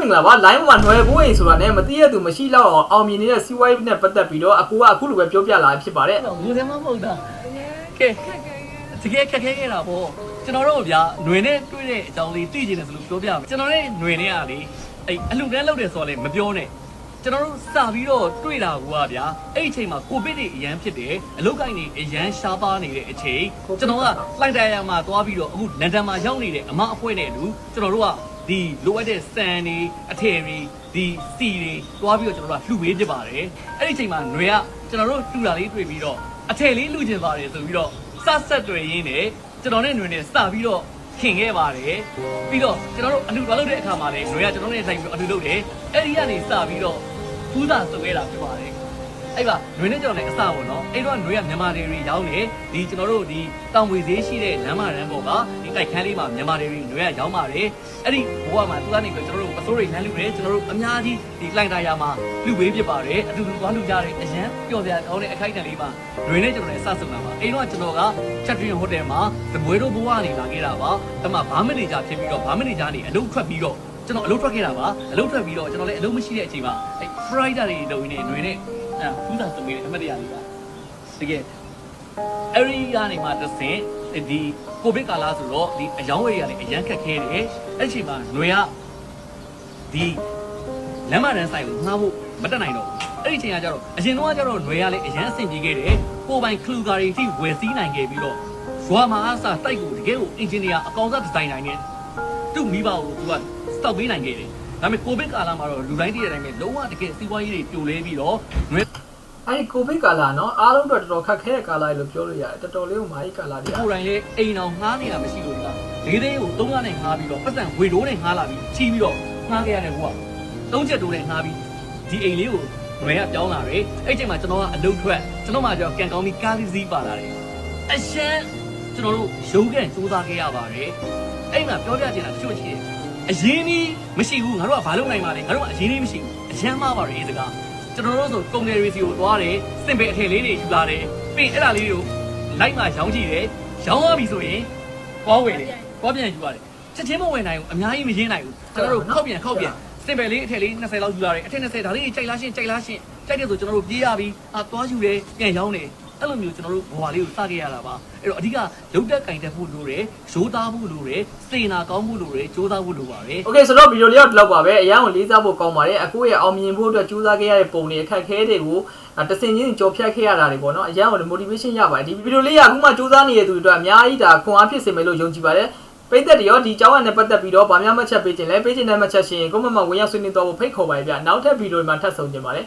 မင်္ဂလာပါ line မှာຫນွယ်ဘိုးအိမ်ဆိုတာနဲ့မသိရသူမရှိတော့အောင်အောင်မြင်နေတဲ့စီးပွားရေးနဲ့ပတ်သက်ပြီးတော့အကူကအခုလိုပဲပြောပြလာဖြစ်ပါတယ် အဲ့တော့ငိုစမ်းမမဟုတ်တာကဲတကယ်ခက်ခဲခဲ့တာပေါ့ကျွန်တော်တို့ဗျာຫນွေနဲ့တွေ့တဲ့အကြောင်းလေးသိချင်တယ်ဆိုလို့ပြောပြမယ်ကျွန်တော်နဲ့ຫນွေနဲ့ကလေအဲ့အလှတန်းလုပ်တယ်ဆိုတော့လေမပြောနဲ့ကျွန်တော်တို့စပြီးတော့တွေ့တာကဗျာအဲ့အချိန်မှာကိုဗစ်တွေအရန်ဖြစ်တယ်အလုတ်ကိုင်းတွေအရန်ရှားပါနေတဲ့အချိန်ကျွန်တော်ကလိုက်တိုင်ယာမှာသွားပြီးတော့အခုလန်ဒန်မှာရောက်နေတဲ့အမအဖွဲနဲ့အတူကျွန်တော်တို့က ဒီလိုအပ်တဲ့စံတွေအထည်တွေဒီစီတွေသွားပြီးတော့ကျွန်တော်တို့ကလှူပေးဖြစ်ပါတယ်အဲ့ဒီအချိန်မှာຫນွေကကျွန်တော်တို့လှူတာလေးတွေ့ပြီးတော့အထည်လေးလှူချင်ပါတယ်ဆိုပြီးတော့စဆက်တွေ့ရင်းနဲ့ကျွန်တော်နဲ့ຫນွေနဲ့စပြီးတော့ခင်ခဲ့ပါတယ်ပြီးတော့ကျွန်တော်တို့အလှူသွားလုပ်တဲ့အခါမှာလည်းຫນွေကကျွန်တော်နဲ့ထိုင်ပြီးတော့အလှူလုပ်တယ်အဲ့ဒီကနေစပြီးတော့ဖူးသာစုံခဲ့တာဖြစ်ပါတယ် အဲ့ကနွေနဲ့ကြော်နဲ့အစပေါ့နော်အဲ့တော့နွေကမြန်မာတွေတွေရောင်းနေဒီကျွန်တော်တို့ဒီတောင်ဝေဈေးရှိတဲ့လမ်းမလမ်းပေါ်ကဒီတိုက်ခန်းလေးမှာမြန်မာတွေတွေနွေကရောင်းပါတယ်အဲ့ဒီဘဝမှာသူကနေကျွန်တော်တို့အစိုးရလမ်းလူတွေကျွန်တော်တို့အများကြီးဒီလိုင်တာယာမှာလူဝေးဖြစ်ပါတယ်အတူတူသွားလူကြတဲ့အရန်ပျော်စရာကောင်းတဲ့အခိုက်အတန့်လေးမှာနွေနဲ့ကျွန်တော်နဲ့စဆုံတာပါအဲ့တော့ကျွန်တော်ကချက်တွင်ဟိုတယ်မှာသဘွေတို့ဘဝနေလာခဲ့တာပါတမဘာမန်နေဂျာဖြစ်ပြီးတော့ဘာမန်နေဂျာနေအလုပ်ထွက်ပြီးတော့ကျွန်တော်အလုပ်ထွက်ခဲ့တာပါအလုပ်ထွက်ပြီးတော့ကျွန်တော်လည်းအလုပ်မရှိတဲ့အချိန်မှာအဲ Friday တွေလုပ်နေနွေနဲ့ အဲဖူးစာစုံနေတဲ့အမတ်တရားလေးပါတကယ်အဲ့ဒီကနေမှတစ်ဆင့်ဒီကိုဗစ်ကာလဆိုတော့ဒီအယောင်းဝယ်တွေကလည်းအရန်ခက်ခဲတယ်အဲ့ဒီအချိန်မှာຫນွေကဒီလမ်းမတန်းဆိုင်ကိုငှားဖို့မတက်နိုင်တော့ဘူးအဲ့ဒီအချိန်ကကျတော့အရင်တော့ကကျတော့ຫນွေကလည်းအရန်အဆင်ပြေခဲ့တယ်ကိုယ်ပိုင်ခလူကာတွေထိဝယ်စည်းနိုင်ခဲ့ပြီးတော့ရွာမှာအစားတိုက်ကိုတကယ်ကိုအင်ဂျင်နီယာအကောင်စားဒီဇိုင်နိုင်နဲ့သူ့မိဘကိုသူကစတောက်ပေးနိုင်ခဲ့တယ် ဒါပေမဲ့ကိုဗစ်ကာလမှာတော့လူတိုင်းတည်းတဲ့အတိုင်းပဲလုံးဝတကယ်စီးပွားရေးတွေပြိုလဲပြီးတော့ຫນွေအဲ့ဒီကိုဗစ်ကာလနော်အားလုံးတော့တော်တော်ခက်ခဲတဲ့ကာလလို့ပြောလို့ရတယ်တော်တော်လေးကိုမာကြီးကာလတွေကိုယ်တိုင်လေးအိမ်အောင်ငှားနေတာမရှိလို့လားလေးသိန်းကိုသုံးရနဲ့ငှားပြီးတော့ပတ်စံဝေတိုးနဲ့ငှားလာပြီးချီးပြီးတော့ငှားခဲ့ရတယ်ကွာသုံးချက်တိုးနဲ့ငှားပြီးဒီအိမ်လေးကိုရွယ်ကပြောင်းလာတယ်အဲ့ချိန်မှာကျွန်တော်ကအလုပ်ထွက်ကျွန်တော်မှကျတော့ကန်ကောင်းပြီးကားလေးစီးပါလာတယ်အရှမ်းကျွန်တော်တို့ရုံးကန်စူးစမ်းခဲ့ရပါတယ်အဲ့မှာပြောပြချင်တာတချို့ရှိတယ် အရင်ကြီးမရှိဘူးငါတို့ကဘာလုပ်နိုင်မှာလဲငါတို့ကအရင်ကြီးမရှိဘူးအရန်မှားပါတယ်အေးစကားကျွန်တော်တို့ဆိုကုန်တယ်ရီစီကိုသွားတယ်စင်ပေအထည်လေးတွေယူလာတယ်ပြီးရင်အဲ့ဒါလေးတွေကိုလိုက်မှရောင်းကြည့်တယ်ရောင်းသွားပြီဆိုရင်သွားဝယ်တယ်သွားပြန်ယူရတယ်ချက်ချင်းမဝယ်နိုင်ဘူးအများကြီးမရင်းနိုင်ဘူးကျွန်တော်တို့ခောက်ပြန်ခောက်ပြန်စင်ပယ်လေးအထက်လေး20လောက်ယူလာတယ်အထက်20ဒါလေးကြိုက်လားရှင်းကြိုက်လားရှင်းကြိုက်တယ်ဆိုကျွန်တော်တို့ပြေးရပြီအာသွားယူတယ်ပြန်ရောင်းတယ် အဲ့လိုမျိုးကျွန်တော်တို့ဘဝလေးကိုစခဲ့ရတာပါအဲ့တော့အဓိကလုံတက်ကင်တက်ဖို့လိုတယ်ရိုးသားဖို့လိုတယ်စေနာကောင်းဖို့လိုတယ်ကြိုးစားဖို့လိုပါတယ် โอเคဆိုတော့ဗီဒီယိုလေးတော့ဒီလောက်ပါပဲအရင်ကလေးစားဖို့ကောင်းပါတယ်အခုရဲ့အောင်မြင်ဖို့အတွက်ကြိုးစားခဲ့ရတဲ့ပုံတွေအခက်ခဲတွေကိုတစင်ချင်းကြော်ဖြတ်ခဲ့ရတာတွေပေါ့နော်အရင်က motivation ရပါတယ်ဒီဗီဒီယိုလေးကအခုမှကြိုးစားနေတဲ့သူတွေအတွက်အများကြီးဒါခွန်အားဖြစ်စေမယ်လို့ယုံကြည်ပါတယ်ပိတ်သက်တွေရောဒီကြောင်းရနဲ့ပတ်သက်ပြီးတော့ဗာများမှတ်ချက်ပေးခြင်းလဲပေးခြင်းနဲ့မှတ်ချက်ရှင်ကိုမမဝင်ရောက်ဆွေးနွေးတော့ဖို့ဖိတ်ခေါ်ပါရပြနောက်ထပ်ဗီဒီယိုမှာထပ်ဆုံကြပါမယ်